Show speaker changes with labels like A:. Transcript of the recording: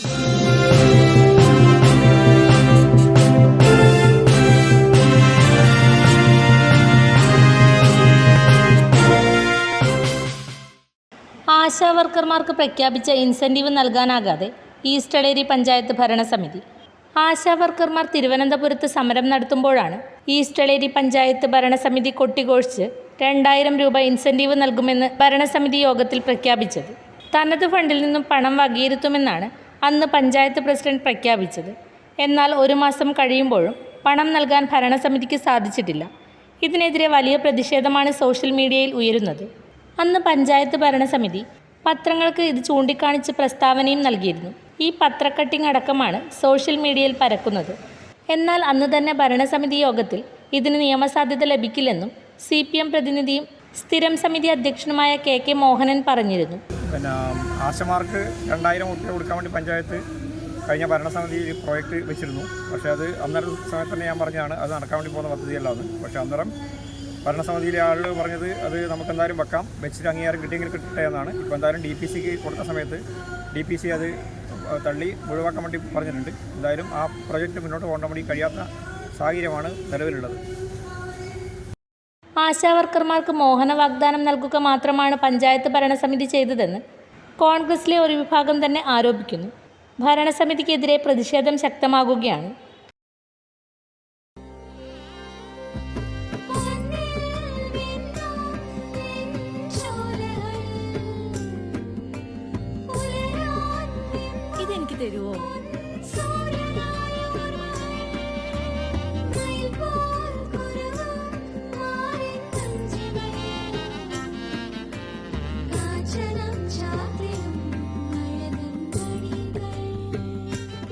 A: ആശാ വർക്കർമാർക്ക് പ്രഖ്യാപിച്ച ഇൻസെന്റീവ് നൽകാനാകാതെ ഈസ്റ്റഡേരി പഞ്ചായത്ത് ഭരണസമിതി. ആശാ വർക്കർമാർ തിരുവനന്തപുരത്ത് സമരം നടത്തുമ്പോഴാണ് ഈസ്റ്റളേരി പഞ്ചായത്ത് ഭരണസമിതി കൊട്ടിഘോഷിച്ച് രണ്ടായിരം രൂപ ഇൻസെന്റീവ് നൽകുമെന്ന് ഭരണസമിതി യോഗത്തിൽ പ്രഖ്യാപിച്ചത്. തനത് ഫണ്ടിൽ നിന്നും പണം വകയിരുത്തുമെന്നാണ് അന്ന് പഞ്ചായത്ത് പ്രസിഡന്റ് പ്രഖ്യാപിച്ചത്. എന്നാൽ ഒരു മാസം കഴിയുമ്പോഴും പണം നൽകാൻ ഭരണസമിതിക്ക് സാധിച്ചിട്ടില്ല. ഇതിനെതിരെ വലിയ പ്രതിഷേധമാണ് സോഷ്യൽ മീഡിയയിൽ ഉയരുന്നത്. അന്ന് പഞ്ചായത്ത് ഭരണസമിതി പത്രങ്ങൾക്ക് ഇത് ചൂണ്ടിക്കാണിച്ച് പ്രസ്താവനയും നൽകിയിരുന്നു. ഈ പത്രക്കട്ടിംഗ് അടക്കമാണ് സോഷ്യൽ മീഡിയയിൽ പരക്കുന്നത്. എന്നാൽ അന്ന് തന്നെ ഭരണസമിതി യോഗത്തിൽ ഇതിന് നിയമസാധ്യത ലഭിക്കില്ലെന്നും സി പ്രതിനിധിയും സ്ഥിരം സമിതി അധ്യക്ഷനുമായ കെ കെ മോഹനൻ പറഞ്ഞിരുന്നു.
B: പിന്നെ ആശമാർക്ക് രണ്ടായിരം കുട്ടികൾ കൊടുക്കാൻ വേണ്ടി പഞ്ചായത്ത് കഴിഞ്ഞ ഭരണസമിതി ഒരു പ്രോജക്റ്റ് വെച്ചിരുന്നു. പക്ഷേ അത് അന്നേരം സമയത്ത് തന്നെ ഞാൻ പറഞ്ഞതാണ് അത് നടക്കാൻ വേണ്ടി പോകുന്ന പദ്ധതിയല്ല അത് പക്ഷേ അന്നേരം ഭരണസമിതിയിലെ ആളുകൾ പറഞ്ഞത് അത് നമുക്ക് എന്തായാലും വെക്കാം വെച്ചിട്ട് അംഗീകാരം കിട്ടിയെങ്കിൽ കിട്ടട്ടെ എന്നാണ്. ഇപ്പോൾ എന്തായാലും ഡി പി സിക്ക് കൊടുത്ത സമയത്ത് ഡി പി സി അത് തള്ളി ഒഴിവാക്കാൻ വേണ്ടി പറഞ്ഞിട്ടുണ്ട്. എന്തായാലും ആ പ്രൊജക്റ്റ് മുന്നോട്ട് പോകേണ്ട വേണ്ടി കഴിയാത്ത സാഹചര്യമാണ് നിലവിലുള്ളത്.
A: ആശാ വർക്കർമാർക്ക് മോഹന വാഗ്ദാനം നൽകുക മാത്രമാണ് പഞ്ചായത്ത് ഭരണസമിതി ചെയ്തതെന്ന് കോൺഗ്രസിലെ ഒരു വിഭാഗം തന്നെ ആരോപിക്കുന്നു. ഭരണസമിതിക്കെതിരെ പ്രതിഷേധം ശക്തമാകുകയാണ്.